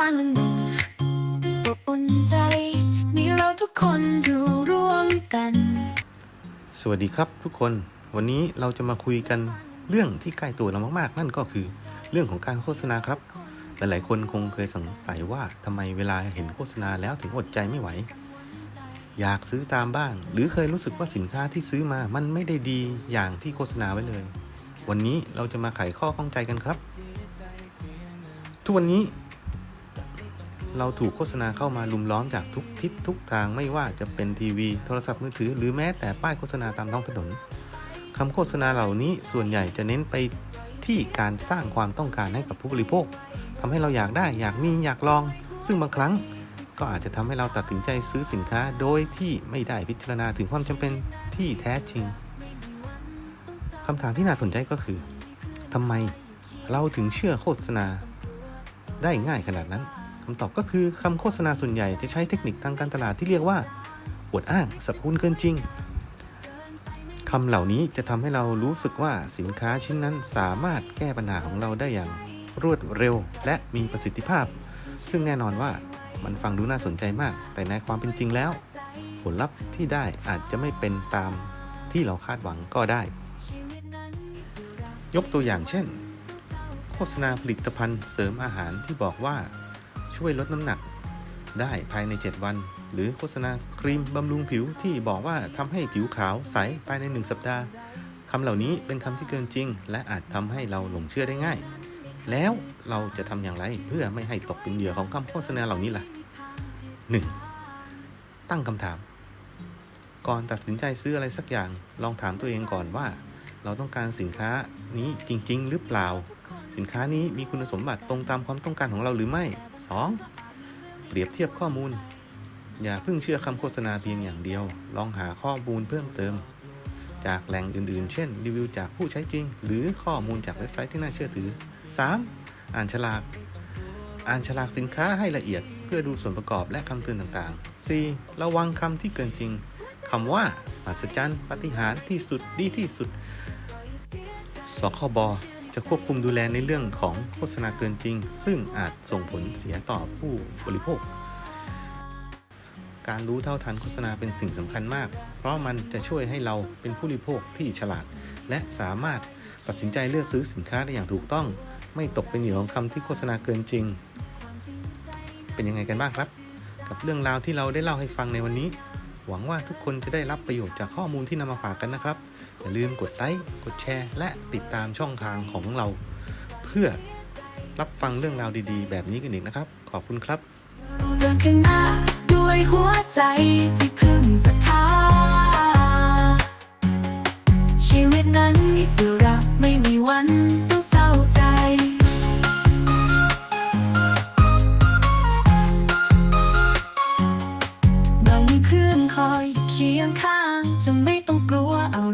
บ้านหลังหนึ่งอบอุ่นใจมีเราทุกคนอยู่ร่วมกัน สวัสดีครับทุกคนวันนี้เราจะมาคุยกันเรื่องที่ใกล้ตัวเรามากๆ นั่นก็คือเรื่องของการโฆษณาครับ หลายๆ คนคงเคยสงสัยว่าทำไมเวลาเห็นโฆษณาแล้วถึงอดใจไม่ไหว อยากซื้อตามบ้าง หรือเคยรู้สึกว่าสินค้าที่ซื้อมามันไม่ได้ดีอย่างที่โฆษณาไว้เลย วันนี้เราจะมาไขข้อข้องใจกันครับ ทุกวันนี้ เราถูกโฆษณาเข้ามาลุมล้อมจากทุกทิศทุกทางไม่ว่าจะเป็นทีวี โทรศัพท์มือถือ หรือแม้แต่ป้ายโฆษณาตามท้องถนนคำโฆษณาเหล่านี้ส่วนใหญ่จะเน้นไปที่การสร้างความต้องการให้กับผู้บริโภคทำให้เราอยากได้อยากมีอยากลอง ซึ่งบางครั้งก็อาจจะทำให้เราตัดสินใจซื้อสินค้า โดยที่ไม่ได้พิจารณาถึงความจำเป็นที่แท้จริงคำถามที่น่าสนใจก็คือทำไมเราถึงเชื่อโฆษณาได้ง่ายขนาดนั้น คำตอบก็คือคำโฆษณาส่วนใหญ่จะใช้เทคนิคทางการตลาดที่เรียกว่าอวดอ้างสรรพคุณเกินจริงคำเหล่านี้จะทำให้เรารู้สึกว่าสินค้าชิ้นนั้นสามารถแก้ปัญหาของเราได้อย่างรวดเร็ว และมีประสิทธิภาพ ซึ่งแน่นอนว่ามันฟังดูน่าสนใจมาก แต่ในความเป็นจริงแล้ว ผลลัพธ์ที่ได้อาจจะไม่เป็นตามที่เราคาดหวังก็ได้ ยกตัวอย่างเช่น โฆษณาผลิตภัณฑ์เสริมอาหารที่บอกว่า ช่วยลดน้ำหนัก ได้ภายใน 7 วัน หรือโฆษณาครีมบำรุงผิวที่บอกว่าทำให้ผิวขาวใสภายใน 1 สัปดาห์คำเหล่านี้เป็นคำที่เกินจริง และอาจทำให้เราหลงเชื่อได้ง่าย แล้วเราจะทำอย่างไรเพื่อไม่ให้ตกเป็นเหยื่อของคำโฆษณาเหล่านี้ล่ะ 1. ตั้งคำถาม ก่อนตัดสินใจซื้ออะไรสักอย่าง ลองถามตัวเองก่อนว่า เราต้องการสินค้านี้จริง ๆ หรือเปล่า สินค้านี้มีคุณสมบัติตรงตามความต้องการของเราหรือไม่ 2. เปรียบเทียบข้อมูล อย่าเพิ่งเชื่อคำโฆษณาเพียงอย่างเดียว ลองหาข้อมูลเพิ่มเติม จากแหล่งอื่นๆ เช่น รีวิวจากผู้ใช้จริง หรือข้อมูลจากเว็บไซต์ที่น่าเชื่อถือ 3. อ่านฉลากอ่านฉลากสินค้าให้ละเอียด เพื่อดูส่วนประกอบและคำเตือนต่างๆ 4. ระวังคำที่เกินจริงคำว่า มหัศจรรย์ปฏิหารที่สุดดีที่สุด สคบ จะควบคุมดูแลในเรื่องของโฆษณาเกินจริง ซึ่งอาจส่งผลเสียต่อผู้บริโภค การรู้เท่าทันโฆษณาเป็นสิ่งสำคัญมาก เพราะมันจะช่วยให้เราเป็นผู้บริโภคที่ฉลาด และสามารถตัดสินใจเลือกซื้อสินค้าได้อย่างถูกต้อง ไม่ตกเป็นเหยื่อของคำที่โฆษณาเกินจริง เป็นยังไงกันบ้างครับ กับเรื่องราวที่เราได้เล่าให้ฟังในวันนี้ หวังว่าทุกคนจะได้รับประโยชน์จากข้อมูลที่นำมาฝากกันนะครับ อย่าลืมกดไลค์ กดแชร์ และติดตามช่องทางของเรา เพื่อรับฟังเรื่องราวดีๆ แบบนี้กันอีกนะครับ ขอบคุณครับ เคียงข้างจะไม่ต้อง